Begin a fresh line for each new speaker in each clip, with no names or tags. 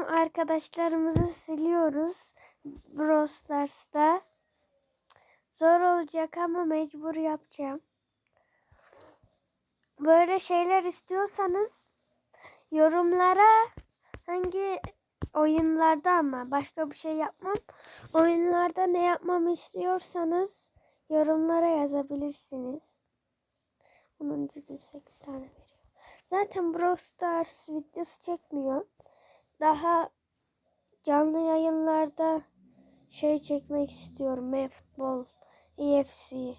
Arkadaşlarımızı siliyoruz. Brawl Stars'ta. Zor olacak ama mecbur yapacağım. Böyle şeyler istiyorsanız yorumlara hangi oyunlarda ama başka bir şey yapmam. Oyunlarda ne yapmamı istiyorsanız yorumlara yazabilirsiniz. Bunun gücü 8 tane veriyor. Zaten Brawl Stars videosu çekmiyor. Daha canlı yayınlarda şey çekmek istiyorum. E-futbol, EFC.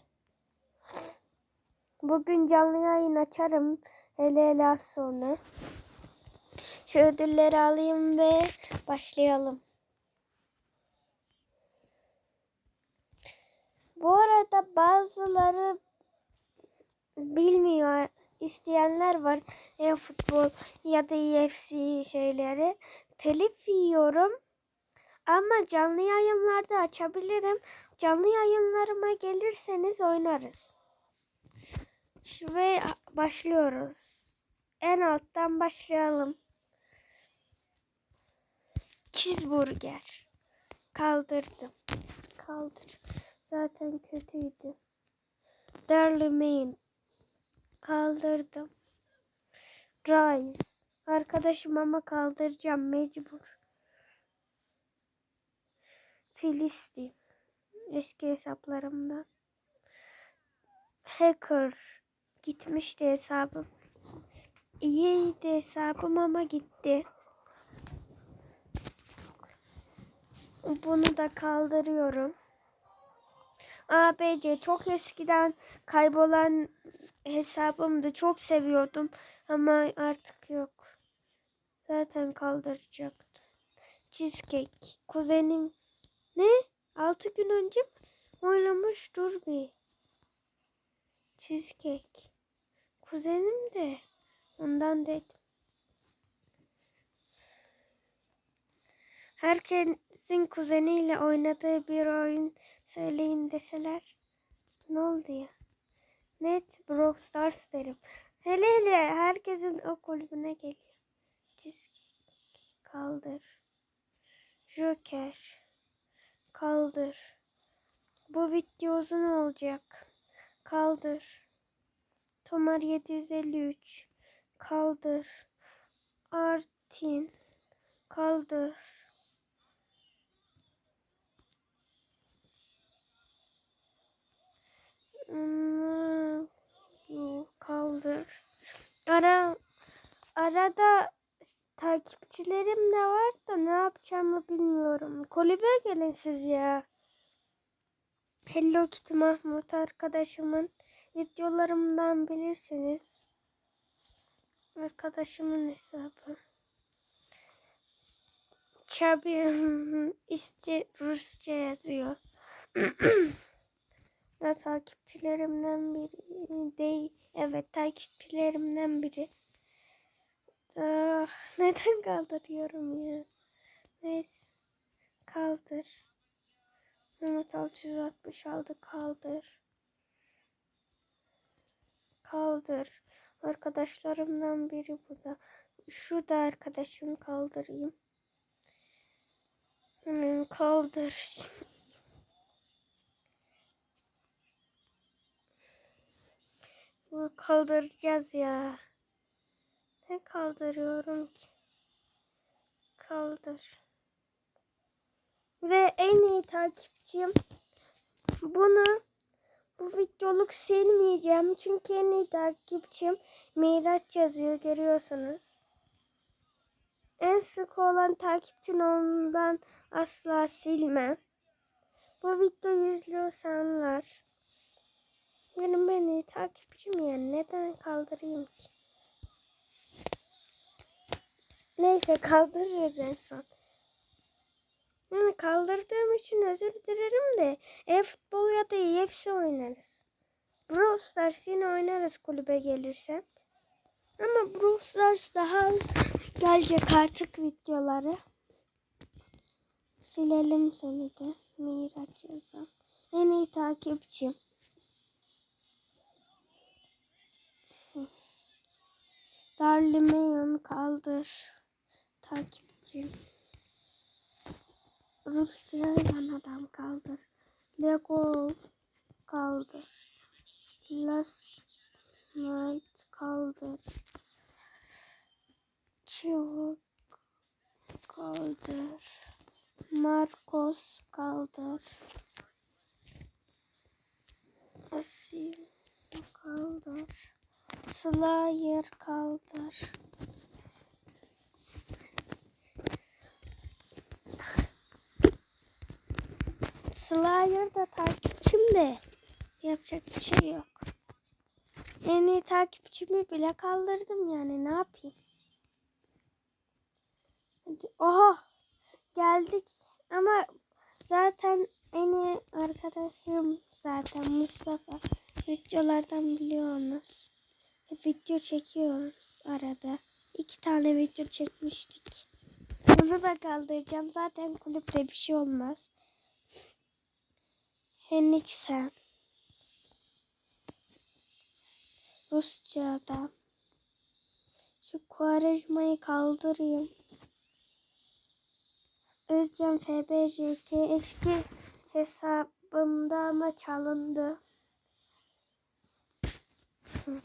Bugün canlı yayın açarım. Hele hele az sonra. Şu ödülleri alayım ve başlayalım. Bu arada bazıları bilmiyor isteyenler var. E-futbol ya da EFC şeyleri. Telif yiyorum. Ama canlı yayınlarda açabilirim. Canlı yayınlarıma gelirseniz oynarız. Ve başlıyoruz. En alttan başlayalım. Cheeseburger. Kaldırdım. Kaldır. Zaten kötüydü. Darlemein. Kaldırdım. Rice. Arkadaşım ama kaldıracağım mecbur. Filistin. Eski hesaplarımdan. Hacker. Gitmişti hesabım. İyiydi hesabım ama gitti. Bunu da kaldırıyorum. ABC çok eskiden kaybolan hesabımdı. Çok seviyordum ama artık yok. Zaten kaldıracaktım. Cheesecake. Kuzenim ne? 6 gün önce oynamış? Dur bir. Cheesecake. Kuzenim de ondan dedim. Herkesin kuzeniyle oynadığı bir oyun söyleyin deseler ne oldu ya? Net Brawl Stars derim. Hele hele herkesin o kulübüne geliyor. Cheesecake. Kaldır. Joker. Kaldır. Bu video uzun olacak. Kaldır. Tomar 753. Kaldır. Artin. Kaldır. Hmm, Kaldır. Ara arada takipçilerim de var da ne yapacağımı bilmiyorum. Kulübe gelin siz ya. Hello Kitty Mahmut arkadaşımın videolarımdan bilirsiniz. Arkadaşımın hesabı. Çabi işte Rusça yazıyor. da takipçilerimden biri değil. Evet takipçilerimden biri. Ah, neden kaldırıyorum ya? Neyse. Kaldır. Mehmet 660 aldı kaldır. Kaldır. Arkadaşlarımdan biri bu da. Şu da arkadaşım kaldırayım. Hemen kaldır. Bunu kaldıracağız ya. Ne kaldırıyorum ki? Kaldır. Ve en iyi takipçim bunu bu videoluk silmeyeceğim. Çünkü en iyi takipçim Miraç yazıyor görüyorsunuz. En sık olan takipçin ondan asla silmem. Bu videoyu izliyorsanlar benim en iyi takipçim yani neden kaldırayım ki? Neyse kaldırırız en son. Yani kaldırdığım için özür dilerim de e-futbol ya da EFC oynarız. Brawl Stars yine oynarız kulübe gelirsem. Ama Brawl Stars daha gelecek artık videoları. Silelim seni de. Miraç yazalım. En iyi takipçim. Darlimeyon kaldır. Takipçi. bakayım. Rusça yazan adam kaldır. Lego kaldır. Last night kaldır. Çubuk kaldır. Marcos kaldır. Asil kaldır. Slayer kaldır. Slayer da takipçim de yapacak bir şey yok. En iyi takipçimi bile kaldırdım yani ne yapayım. Oha geldik ama zaten en iyi arkadaşım zaten Mustafa. Videolardan biliyorsunuz. Video çekiyoruz arada. İki tane video çekmiştik. Onu da kaldıracağım. Zaten kulüpte bir şey olmaz. Henriksen. Rusça'dan. Şu Kuarejma'yı kaldırayım. Özcan FBJK eski hesabımda ama çalındı. Hı.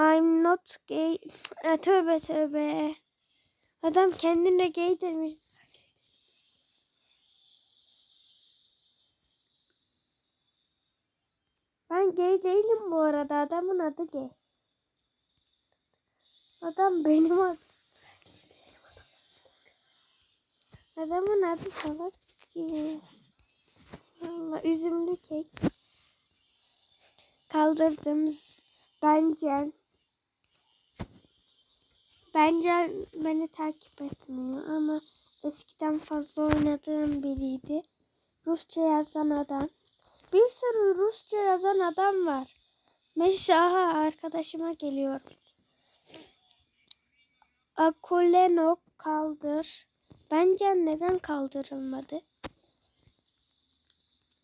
I'm not gay. E, tövbe tövbe. Adam kendine gay demiş. Ben gay değilim bu arada. Adamın adı gay. Adam benim adım. Adamın adı salak. Allah üzümlü kek. Kaldırdığımız bence bence beni takip etmiyor ama eskiden fazla oynadığım biriydi. Rusça yazan adam. Bir sürü Rusça yazan adam var. Mesela arkadaşıma geliyor. Akulenok kaldır. Bence neden kaldırılmadı?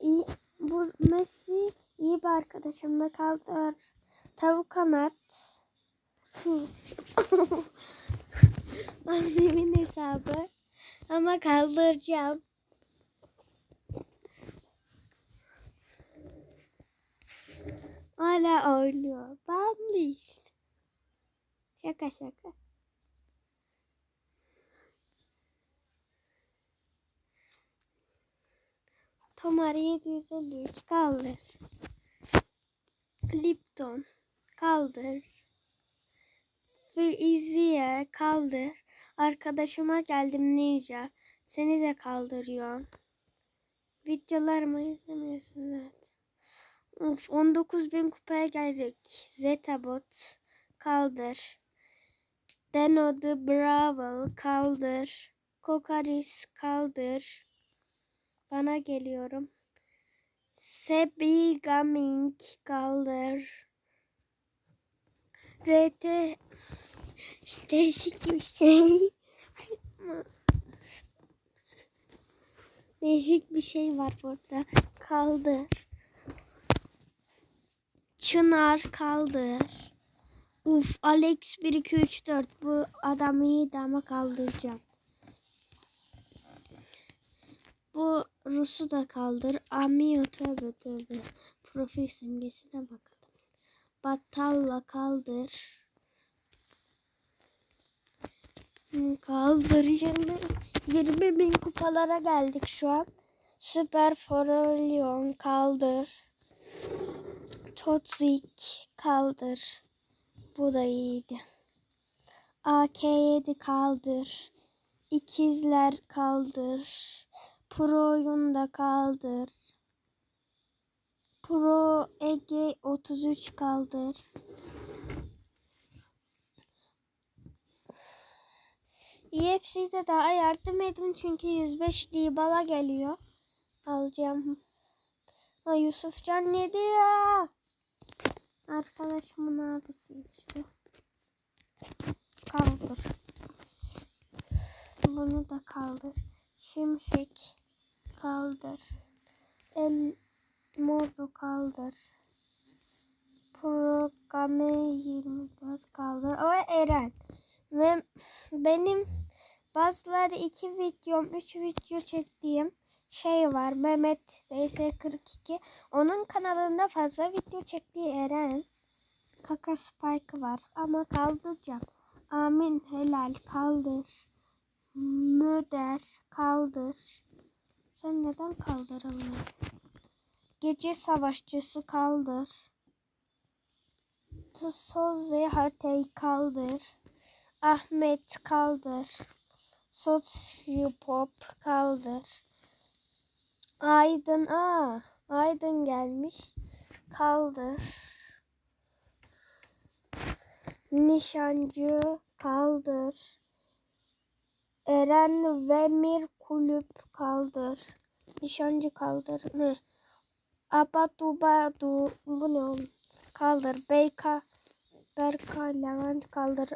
İyi, bu Messi iyi bir arkadaşımla kaldır. Tavuk kanat. Annemin hesabı. Ama kaldıracağım. Hala oynuyor. Bağımlı işte. Şaka şaka. Tomar 753 kaldır. Lipton kaldır. Fiziye kaldır. Arkadaşıma geldim Ninja. Seni de kaldırıyorum. Videolarımı izlemiyorsun evet. Of, 19 bin kupaya geldik. Zetabot kaldır. Deno the Bravo kaldır. Kokaris kaldır. Bana geliyorum. Sebi Gaming kaldır. RT değişik bir şey. Değişik bir şey var burada. Kaldır. Çınar kaldır. Uf Alex 1 2 3 4 bu adam iyiydi ama kaldıracağım. Bu Rus'u da kaldır. Amiyo tövbe tövbe. Profil simgesine bakalım. Batalla kaldır. Kaldır 20, 20 bin kupalara geldik şu an. Süper Forolion kaldır. Totzik kaldır. Bu da iyiydi. AK7 kaldır. İkizler kaldır. Pro oyun da kaldır. Pro Ege 33 kaldır. EFC'de daha yardım edin çünkü 105 Libala geliyor. Alacağım. Ha Yusufcan yedi ya. Arkadaşımın abisi işte. Kaldır. Bunu da kaldır. Şimşek kaldır. El modu kaldır. Programe 24 kaldır. O Eren. Ve benim bazıları iki videom, üç video çektiğim şey var. Mehmet VS42. Onun kanalında fazla video çektiği Eren. Kaka Spike var ama kaldıracağım. Amin helal kaldır. Müder kaldır. Sen neden kaldıramıyorsun? Gece savaşçısı kaldır. Tsoze Hatay kaldır. Ahmet kaldır. Sosyopop kaldır. Aydın aa Aydın gelmiş. Kaldır. Nişancı kaldır. Eren Vemir kulüp kaldır. Nişancı kaldır. Ne? Abadu Badu bu ne oğlum? Kaldır. Beyka Berka Levent kaldır.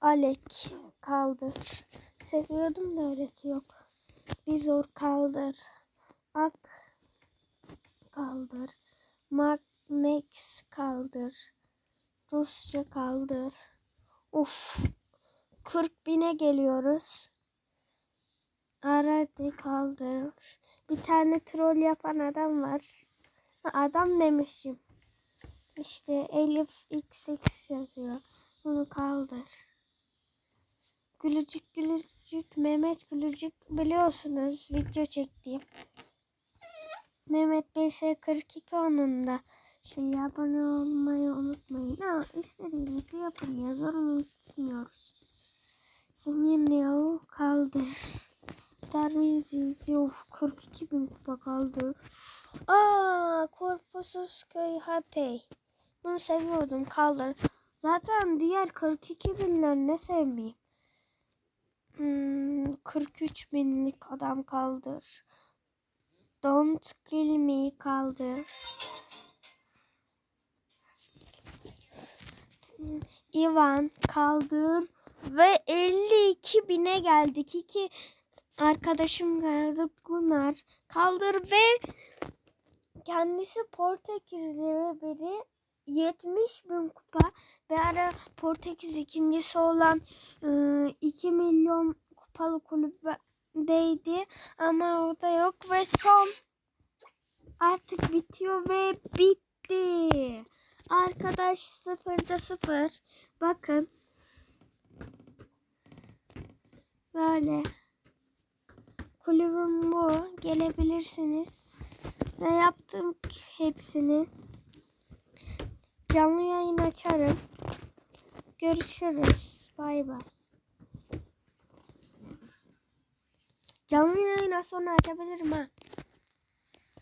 Alek kaldır. Seviyordum da öğreti yok. Bizor kaldır. Ak kaldır. Mac Max kaldır. Rusça kaldır. Uf. 40 bine geliyoruz. Arada kaldır. Bir tane troll yapan adam var. Adam demişim. İşte Elif XX yazıyor. Bunu kaldır. Gülücük gülücük Mehmet Gülücük biliyorsunuz video çektiğim. Mehmet BS42 onun da. Şey abone olmayı unutmayın. Ha, istediğinizi yapın ya. Zorunlu tutmuyoruz. Zemin Leo kaldır. Of 42 bin kupa kaldı. Aa, Korkusuz Köy Hatay. Bunu seviyordum kaldır. Zaten diğer 42 binler ne sevmeyeyim. Hmm, 43 binlik adam kaldır. Don't kill me kaldır. Ivan kaldır ve 52 bine geldik. İki arkadaşım geldi Gunnar kaldır ve kendisi Portekizli biri 70 bin kupa ve ara Portekiz ikincisi olan ıı, 2 milyon kupalı kulübdeydi ama o da yok ve son artık bitiyor ve bitti. Arkadaş sıfırda sıfır. Bakın. Böyle. Kulübüm bu. Gelebilirsiniz. Ve yaptım hepsini. Canlı yayın açarım. Görüşürüz. Bay bay. Canlı yayına sonra açabilirim ha.